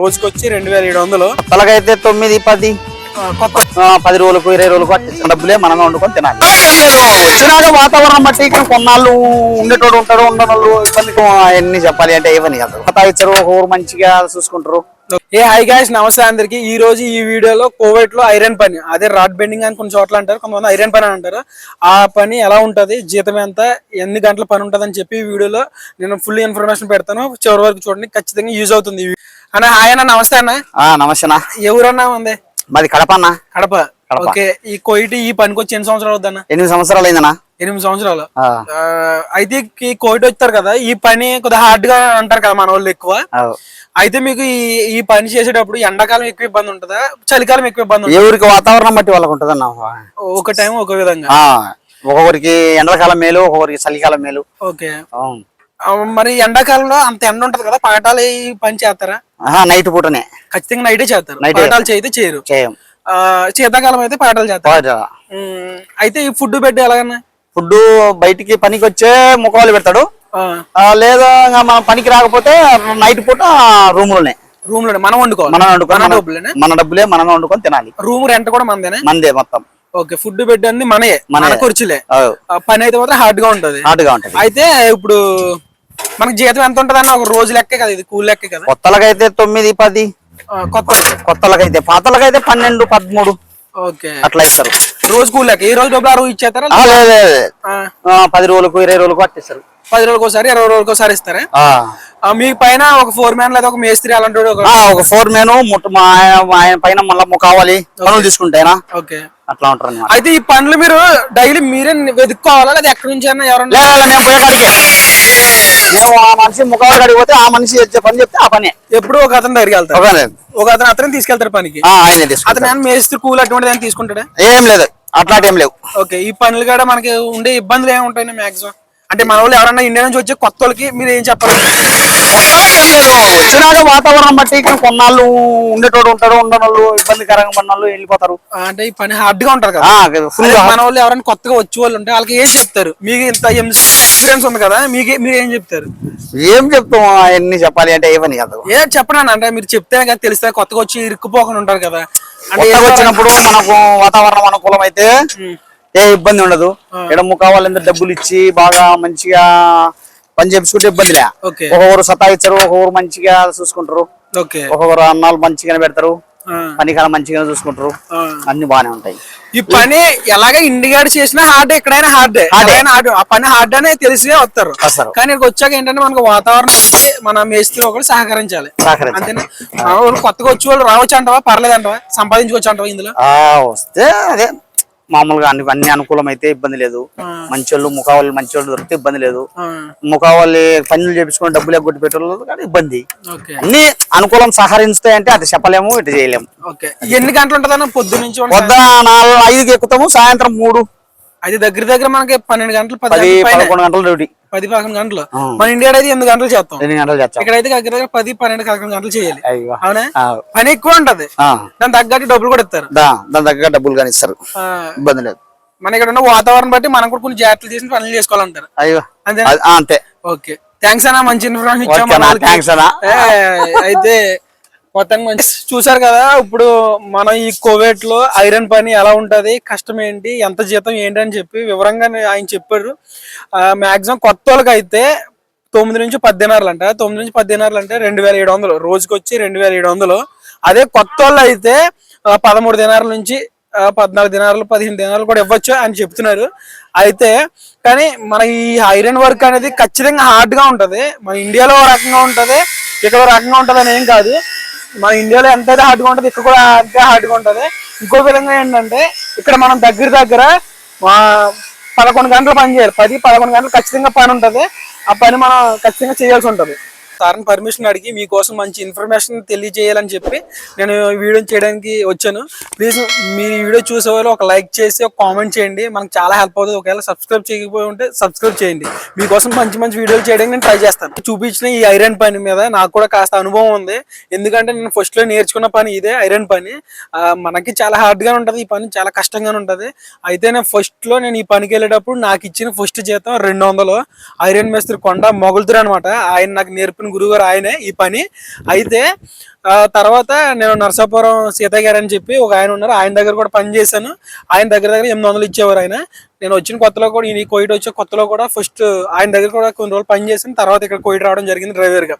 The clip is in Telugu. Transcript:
రోజుకొచ్చి రెండు వేల ఏడు వందలు. కొత్తలకైతే తొమ్మిది పది. పది రోజులకు ఇరవై రోజులకు వచ్చేసిన డబ్బులే మనమే వండుకొని తినాలి. వచ్చినాక వాతావరణం బట్టి ఇక్కడ కొన్నాళ్ళు ఉండేటోడు ఉంటాడు ఉండనోళ్ళు ఇబ్బంది. ఎన్ని చెప్పాలి అంటే ఇవన్నీ కదా. ఒక ఊరు మంచిగా చూసుకుంటారు. ఏ హై గాయస్ నమస్తే అందరికి. ఈ రోజు ఈ వీడియోలో కోవిడ్లో ఐరన్ పని. అదే రాడ్ బెండింగ్ అని కొన్ని చోట్ల అంటారు కొంతమంది ఐరన్ పని అంటారు. ఆ పని ఎలా ఉంటది జీతం ఎంత ఎన్ని గంటల పని ఉంటది అని చెప్పి ఈ వీడియోలో నేను ఫుల్ ఇన్ఫర్మేషన్ పెడతాను. చివరి వరకు చూడండి ఖచ్చితంగా యూజ్ అవుతుంది. అన్న హాయ్ అన్న నమస్తే అన్న. ఆ నమస్తేనా ఏ ఊరన్నా ఉంది? మాది కడప అన్న. కడప. ఓకే ఈ కోయిట్ ఈ పనికి వచ్చి ఎన్ని సంవత్సరాలు అవుద్దన్న ఎనిమిది సంవత్సరాలు అయిందనా ఎనిమిది సంవత్సరాలు. అయితే ఈ కోవిడ్ వచ్చారు కదా ఈ పని కొద్దిగా హార్డ్గా అంటారు కదా మన వాళ్ళు ఎక్కువ. అయితే మీకు ఈ ఈ పని చేసేటప్పుడు ఎండాకాలం ఎక్కువ ఇబ్బంది ఉంటుందా? చలికాలం ఎక్కువ ఇబ్బంది ఏ ఊరికి వాతావరణం బట్టి వాళ్ళకు ఉంటదన్న ఉంటుందా ఒక టైం ఒక విధంగా. ఒక్కొక్కరికి ఎండాకాలం మేలు ఒక్కొక్కరికి చలికాలం మేలు. ఓకే. మరి ఎండాకాలంలో అంత ఎండ ఉంటది కదా పగటాలు ఈ పని చేస్తారా? నైట్ పూటనే. ఖచ్చితంగా నైటే చేస్తారు. పగటాలు చేయితే చేయరు. చేయం శీతాకాలం అయితే పగటాలు చేస్తారు. అయితే ఈ ఫుడ్ పెట్టి ఎలాగన్నా? ఫుడ్ బయటికి పనికి వచ్చే ముఖాలు పెడతాడు లేదా మన పనికి రాకపోతే నైట్ పూట రూమ్లోనే రూమ్లోనే మనం వండుకోవాలి. మనం వండుకొని మన డబ్బులేనా? మన డబ్బులే మనం వండుకొని తినాలి. రూమ్ రెంట్ కూడా మందేనా? మందే మొత్తం. ఓకే ఫుడ్ బెడ్ అన్ని మనయే మన. ఖర్చులే. ఆ, పని అయితే మాత్రం హార్డ్గా ఉంటది. హాట్గా ఉంటది. అయితే ఇప్పుడు మనకి జీతం ఎంత ఉంటది అన్న ఒక రోజు లెక్కే కదా ఇది కూల్ లెక్కే కదా. కొత్తలకైతే తొమ్మిది పది. కొత్త కొత్తలకైతే పాతలకైతే పన్నెండు పదమూడు. ఓకే. అట్లా ఇస్తారు. రోజు కూల్ లెక్క. ఈ రోజు డబ్బులు రోజు ఇచ్చేస్తారా పది రోజులకు ఇరవై రోజులకు పట్టిస్తారు పది రోజులకు ఒకసారి ఇరవై రోజులకు ఒకసారి ఇస్తారా? మీ పైన ఒక ఫోర్ మ్యాన్ లేదా ఒక మేస్త్రి అలాంటి ఒక ఫోర్ మేను ముట్ట మా ఆయన- పైన మళ్ళీ కావాలి పనులు తీసుకుంటేనా? ఓకే. అట్లా ఉంటారు అయితే ఈ పనులు మీరు డైలీ మీరే వెతుక్కోవాలా లేదా ఎక్కడి నుంచి అయినా ఎవరన్నా నేను నేను ఆ మనిషి ముఖాలు కాడికి పోతే ఆ మనిషి చేసే పని చెప్తే ఆ పనే. ఎప్పుడు ఒక అతని దగ్గరికి వెళ్తారు ఒకనే. ఒక అతను అతను తీసుకెళ్తారు పనికి. ఆ, ఆయనే తీసుకుంటాడు. అతను ఏమైనా మేస్త్రి కూల్ అటువంటిది ఏమైనా తీసుకుంటాడా? ఏం లేదు. అట్లాంటి ఏం లేవు. ఓకే ఈ పనులు కూడా మనకి ఉండే ఇబ్బందులు ఏమి ఉంటాయి మాక్సిమం? అంటే మన వాళ్ళు ఎవరన్నా ఇండియా నుంచి వచ్చే కొత్త వాళ్ళకి మీరు ఏం చెప్పాలి? లేదు వచ్చినాక వాతావరణం బట్టి ఇక్కడ కొన్నాళ్ళు ఉండేటోడు ఉంటాడు ఉండనోళ్ళు ఇబ్బందికరంగా పడినోళ్ళు వెళ్ళిపోతారు. ఆ, అంటే ఈ పని హార్డ్గా ఉంటారు కదా. ఫుల్ అదే మన వాళ్ళు ఎవరైనా కొత్తగా వచ్చే వాళ్ళు ఉంటే వాళ్ళకి ఏం చెప్తారు? మీకు ఇంత ఎక్స్పీరియన్స్ ఉంది కదా మీకు మీరు ఏం చెప్తారు? ఏం చెప్తాం? అవన్నీ చెప్పాలి అంటే ఏమని కాదు. ఏం చెప్పడానికి అంటే మీరు చెప్తేనే కదా తెలిస్తే కొత్తగా వచ్చి ఇరుక్కుపోకుండా ఉంటారు కదా. అంటే వచ్చినప్పుడు మనకు వాతావరణం అనుకూలం అయితే ఏ ఇబ్బంది ఉండదు. ఇక్కడ ముఖావాళ్ళందరూ డబ్బులు ఇచ్చి బాగా మంచిగా పని చేపించుకుంటే ఇబ్బందిలే ఓకే. ఒక్కొక్కరు సతాయిస్తారు ఒక్కొక్కరు మంచిగా చూసుకుంటారు. ఒక్కొక్కరు అన్నాలు మంచిగానే పెడతారు. ఆ, పనికాలం మంచిగానే చూసుకుంటారు. అన్ని బాగానే ఉంటాయి. ఈ పని ఎలాగ ఇండిగాడు చేసినా హార్డ్ ఎక్కడైనా హార్డే. హార్డ్. ఆ పని హార్డ్ అనే తెలిసే వస్తారు. వస్తారు. కానీ ఇక్కడికి వచ్చాక ఏంటంటే మనకు వాతావరణం మన మేస్త్రి ఒకరు సహకరించాలి. అంతేనా? కొత్తగా వచ్చే వాళ్ళు రావచ్చు అంటవా? పర్లేదు అంటవా సంపాదించుకోవచ్చు అంటవా ఇందులో? వస్తే అదే. మామూలుగా అన్ని అన్ని అనుకూలం అయితే ఇబ్బంది లేదు. మంచోళ్ళు ముఖావాళ్ళు మంచోళ్ళు దొరికితే ఇబ్బంది లేదు. ముఖావాళ్ళు పనులు చేపించుకొని డబ్బులు ఎగ్గొట్టి పెట్టారు కానీ ఇబ్బంది. అన్ని అనుకూలం సహకరిస్తాయంటే అది చెప్పలేము ఇటు చేయలేము. ఎన్ని గంటలు ఉంటుందన్న? పొద్దు నుంచి ఉంటుందా? పొద్దున నాలుగు ఐదుకి ఎక్కుతాము సాయంత్రం మూడు. అది దగ్గర దగ్గర మనకి పన్నెండు గంటలు పది పదకొండు గంటల డ్యూటీ. పది పదకొండు గంటలు. మన ఇండియాలో అయితే ఎనిమిది గంటలు చేస్తాం. ఎన్ని గంటలు చేస్తాం. ఇక్కడైతే దగ్గర దగ్గర పది పన్నెండు పదకొండు గంటలు చేయాలి. అయ్యో. అవునా? పని ఎక్కువ ఉంటది. దాని తగ్గట్టు డబ్బులు కూడా ఇస్తారు. దాని దగ్గర డబ్బులు కానీ ఇస్తారు. ఇబ్బంది లేదు. మన ఇక్కడ ఉన్న వాతావరణం బట్టి మనం కూడా కొన్ని జాగ్రత్తలు చేసి పనులు చేసుకోవాలంటారు. అయ్యో. అంతే అంతే. ఓకే. థ్యాంక్స్ అన్న మంచి ఇన్ఫర్మేషన్ ఇచ్చాం ఓకే మన అన్న, వాళ్ళకి. థాంక్స్ అన్న. ఏ, అయితే మొత్తం మంచి చూసారు కదా ఇప్పుడు మనం ఈ కోవిడ్లో ఐరన్ పని ఎలా ఉంటది కష్టం ఏంటి ఎంత జీతం ఏంటి అని చెప్పి వివరంగా ఆయన చెప్పారు. మాక్సిమం కొత్త వాళ్ళకి అయితే తొమ్మిది నుంచి పద్దెనారులు అంట తొమ్మిది నుంచి పద్దెనారులు అంటే రెండు వేల ఏడు వందలు రోజుకి వచ్చి రెండు వేల ఏడు వందలు. అదే కొత్త వాళ్ళు అయితే పదమూడు దినాల నుంచి పద్నాలుగు దినాలు పదిహేను దినాలు కూడా ఇవ్వచ్చు అని చెప్తున్నారు. అయితే కానీ మన ఈ ఐరన్ వర్క్ అనేది ఖచ్చితంగా హార్డ్గా ఉంటుంది. మన ఇండియాలో రకంగా ఉంటుంది ఇక్కడ రకంగా ఉంటుంది అని ఏం కాదు. మన ఇండియాలో ఎంత హార్డ్గా ఉంటది ఇక్కడ కూడా అంతే హార్డ్గా ఉంటది. ఇంకో విధంగా ఏంటంటే ఇక్కడ మనం దగ్గర దగ్గర ఆ, పదకొండు గంటలు పని చేయాలి. పది పదకొండు గంటలు ఖచ్చితంగా పని ఉంటది. ఆ పని మనం ఖచ్చితంగా చేయాల్సి ఉంటుంది. సార్ని పర్మిషన్ అడిగి మీకోసం మంచి ఇన్ఫర్మేషన్ తెలియజేయాలని చెప్పి నేను వీడియో చేయడానికి వచ్చాను. ప్లీజ్ మీరు వీడియో చూసే వాళ్ళు ఒక లైక్ చేసి ఒక కామెంట్ చేయండి. మనకు చాలా హెల్ప్ అవుతుంది. ఒకవేళ సబ్స్క్రైబ్ చేయకపోయి ఉంటే సబ్స్క్రైబ్ చేయండి. మీకోసం మంచి మంచి వీడియోలు చేయడానికి నేను ట్రై చేస్తాను. చూపించిన ఈ ఐరన్ పని మీద నాకు కూడా కాస్త అనుభవం ఉంది. ఎందుకంటే నేను ఫస్ట్లో నేర్చుకున్న పని ఇదే ఐరన్ పని. మనకి చాలా హార్డ్గా ఉంటుంది ఈ పని. చాలా కష్టంగానే ఉంటుంది. అయితే నేను ఫస్ట్లో నేను ఈ పనికి వెళ్ళేటప్పుడు నాకు ఇచ్చిన ఫస్ట్ జీతం రెండు వందలు. ఐరన్ మేస్త్రి కొండ మొగులుతురు అనమాట ఆయన నాకు నేర్పిన గురుగారు ఆయనే ఈ పని. అయితే తర్వాత నేను నర్సాపురం సీతయ్య గారు అని చెప్పి ఒక ఆయన ఉన్నారు. ఆయన దగ్గర కూడా పని చేశాను. ఆయన దగ్గర దగ్గర ఎనిమిది వందలు ఇచ్చేవారు ఆయన. నేను వచ్చిన కొత్తలో కూడా ఈ కోయిడ్ వచ్చే కొత్తలో కూడా ఫస్ట్ ఆయన దగ్గర కూడా కొన్ని రోజులు పని చేసిన తర్వాత ఇక్కడ కోయిట్ రావడం జరిగింది డ్రైవర్గా